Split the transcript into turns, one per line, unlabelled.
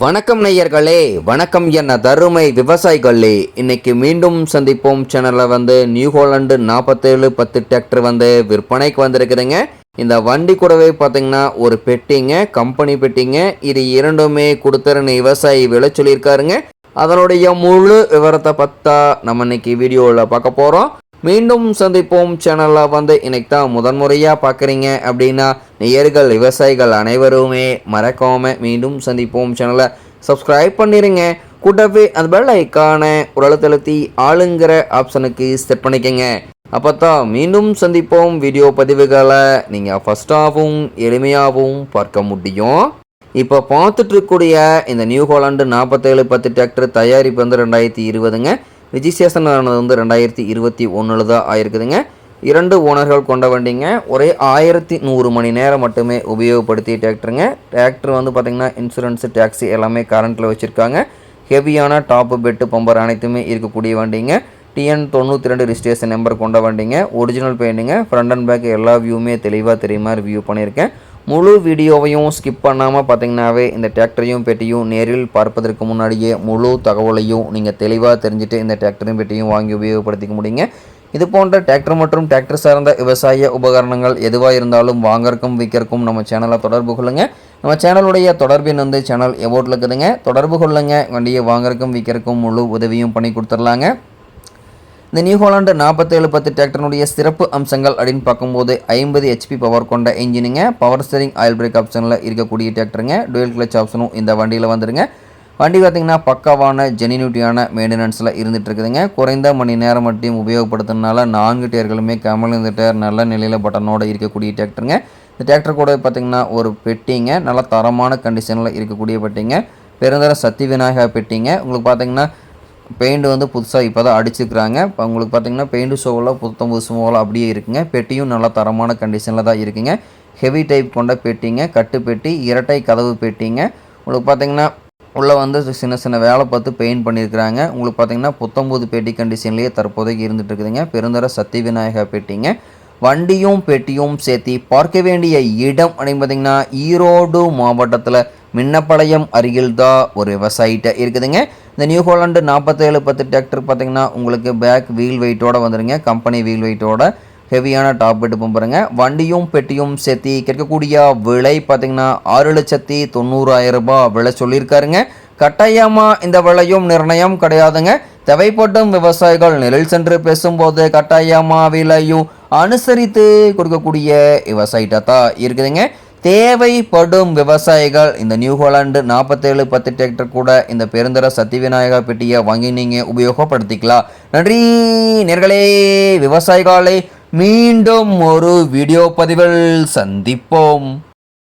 வணக்கம் நேயர்களே வணக்கம் என்ன தருமை விவசாயிகளே. இன்னைக்கு மீண்டும் சந்திப்போம். சேனலில் வந்து நியூ ஹோலண்டு நாற்பத்தேழு பத்து டிராக்டர் வந்து விற்பனைக்கு வந்திருக்குதுங்க. இந்த வண்டி கூடவே பார்த்தீங்கன்னா ஒரு பெட்டிங்க கம்பெனி பெட்டிங்க. இது இரண்டுமே கொடுத்துருன்னு விவசாயி விலை சொல்லியிருக்காருங்க. அதனுடைய முழு விவரத்தை பார்த்தா நம்ம இன்னைக்கு வீடியோவில் பார்க்க போகிறோம் மீண்டும் சந்திப்போம். சேனலில் வந்து இன்னைக்கு தான் முதன்முறையாக பார்க்குறீங்க அப்படின்னா நேயர்கள் விவசாயிகள் அனைவருமே மறக்காமல் மீண்டும் சந்திப்போம். சேனலை சப்ஸ்கிரைப் பண்ணிடுங்க கூட்டவே அந்த பெல் ஐக்கான ஒரு ஆளுங்கிற ஆப்ஷனுக்கு செட் பண்ணிக்கங்க. அப்போ தான் மீண்டும் சந்திப்போம். வீடியோ பதிவுகளை நீங்கள் ஃபஸ்ட்டாகவும் எளிமையாகவும் பார்க்க முடியும். இப்போ பார்த்துட்ருக்கக்கூடிய இந்த நியூ ஹாலாண்டு நாற்பத்தேழு பத்து டிராக்டர் தயாரிப்பு வந்து ரெண்டாயிரத்தி இருபதுங்க. ரிஜிஸ்ட்ரேஷன் ஆனது வந்து ரெண்டாயிரத்தி இருபத்தி ஒன்றில் தான் ஆயிருக்குதுங்க. இரண்டு ஓனர்கள் கொண்ட வண்டிங்க. ஒரே ஆயிரத்தி நூறு மணி நேரம் மட்டுமே உபயோகப்படுத்தி டிராக்டருங்க. டிராக்டர் வந்து பார்த்திங்கன்னா இன்சூரன்ஸு டேக்ஸி எல்லாமே கரண்ட்டில் வச்சுருக்காங்க. ஹெவியான டாப்பு பெட்டு பம்பர் அனைத்துமே இருக்கக்கூடிய வண்டிங்க. டிஎன் தொண்ணூற்றி ரெண்டு ரிஜிஸ்ட்ரேஷன் நம்பர் கொண்ட வண்டிங்க. ஒரிஜினல் பெயிண்டிங்க ஃப்ரண்ட் அண்ட் பேக் எல்லா வியூவுமே தெளிவாக தெரியுமாறு வியூ பண்ணியிருக்கேன். முழு வீடியோவையும் ஸ்கிப் பண்ணாமல் பார்த்தீங்கன்னாவே இந்த டிராக்டரையும் பெட்டியும் நேரில் பார்ப்பதற்கு முன்னாடியே முழு தகவலையும் நீங்கள் தெளிவாக தெரிஞ்சுட்டு இந்த டிராக்டரையும் பெட்டியும் வாங்கி உபயோகப்படுத்திக்க முடியுங்க. இது போன்ற டிராக்டர் மற்றும் டிராக்டர் சார்ந்த விவசாய உபகரணங்கள் எதுவாக இருந்தாலும் வாங்கறக்கும் விற்கிறக்கும் நம்ம சேனலை தொடர்பு கொள்ளுங்கள் நம்ம சேனலுடைய தொடர்பின் வந்து சேனல் எவோட்டில் இருக்குதுங்க. தொடர்பு கொள்ளுங்கள் வண்டியை வாங்கறக்கும் விற்கிறக்கும் முழு உதவியும் பண்ணி கொடுத்துர்லாங்க இந்த நியூ ஹோலாண்டு நாற்பத்தேழு பத்து டிராக்டருடைய சிறப்பு அம்சங்கள் அப்படின்னு பார்க்கும்போது ஐம்பது ஹெச்பி பவர் கொண்ட இன்ஜினுங்க பவர் ஸ்டரிங் ஆயில் பிரேக் ஆப்ஷனில் இருக்கக்கூடிய டிராக்டருங்க. டுவெல் கிளச் ஆப்ஷனும் இந்த வண்டியில் வந்துருங்க. வண்டி பார்த்திங்கன்னா பக்காவான ஜெனினியூட்டியான மெயின்டெனன்ஸில் இருந்துட்டு இருக்குதுங்க குறைந்த மணி நேரம் மட்டும் உபயோகப்படுத்துறதுனால நான்கு டயர்களுமே கமலிந்த டேர் டயர் நல்ல நிலையில் பட்டனோடு இருக்கக்கூடிய டிராக்டருங்க. இந்த டிராக்டர் கூட பார்த்திங்கன்னா ஒரு பெட்டிங்க. நல்ல தரமான கண்டிஷனில் இருக்கக்கூடிய பெட்டிங்க. பெருந்தர சக்தி விநாயகா பெட்டிங்க. உங்களுக்கு பார்த்திங்கன்னா பெயிண்ட் வந்து புதுசாக இப்போ தான் அடிச்சுக்கிறாங்க இப்போ உங்களுக்கு பார்த்தீங்கன்னா பெயிண்ட் ஷோவெல்லாம் புத்தம் புது ஷோவெல்லாம் அப்படியே இருக்குங்க. பெட்டியும் நல்லா தரமான கண்டிஷனில் தான் இருக்குங்க. ஹெவி டைப் கொண்ட பெட்டிங்க கட்டு பெட்டி இரட்டை கதவு பெட்டிங்க. உங்களுக்கு பார்த்தீங்கன்னா உள்ளே வந்து சின்ன சின்ன வேலை பார்த்து பெயிண்ட் பண்ணியிருக்கிறாங்க உங்களுக்கு பார்த்தீங்கன்னா புத்தம்புது பெட்டி கண்டிஷன்லேயே தற்போதைக்கு இருந்துகிட்டு இருக்குதுங்க. பெருந்தர சக்தி விநாயகா பெட்டிங்க. வண்டியும் பெட்டியும் சேர்த்து பார்க்க வேண்டிய இடம் அப்படின்னு பார்த்திங்கன்னா ஈரோடு மாவட்டத்தில் மின்னப்பாளையம் அருகில் தான் ஒரு விவசாயிட்ட இருக்குதுங்க. இந்த நியூ ஹாலாண்டு நாற்பத்தேழு பத்து டிராக்டர் பார்த்தீங்கன்னா உங்களுக்கு பேக் வீல் வெயிட்டோட வந்துடுங்க கம்பெனி வீல் வெயிட்டோட ஹெவியான டாப் பெட்டு பம்புறங்க வண்டியும் பெட்டியும் சேர்த்து கேட்கக்கூடிய விலை பார்த்திங்கன்னா ஆறு லட்சத்தி தொண்ணூறாயிரம் ரூபாய் விலை சொல்லியிருக்காருங்க. கட்டாயமாக இந்த விலையும் நிர்ணயம் கிடையாதுங்க. தேவைப்படும் விவசாயிகள் நிழல் சென்று பேசும்போது கட்டாயமாக விலையும் அனுசரித்து கொடுக்கக்கூடிய விவசாயிட்டா தான் இருக்குதுங்க. தேவைப்படும் விவசாயிகள் இந்த நியூ ஹோலாண்டு நாற்பத்தேழு பத்து டிராக்டர் கூட இந்த பெருந்தர சக்தி விநாயகர் பெட்டியை வாங்கி நீங்கள் உபயோகப்படுத்திக்கலாம். நன்றி நேர்களே விவசாயிகளை மீண்டும் ஒரு வீடியோ பதிவில் சந்திப்போம்.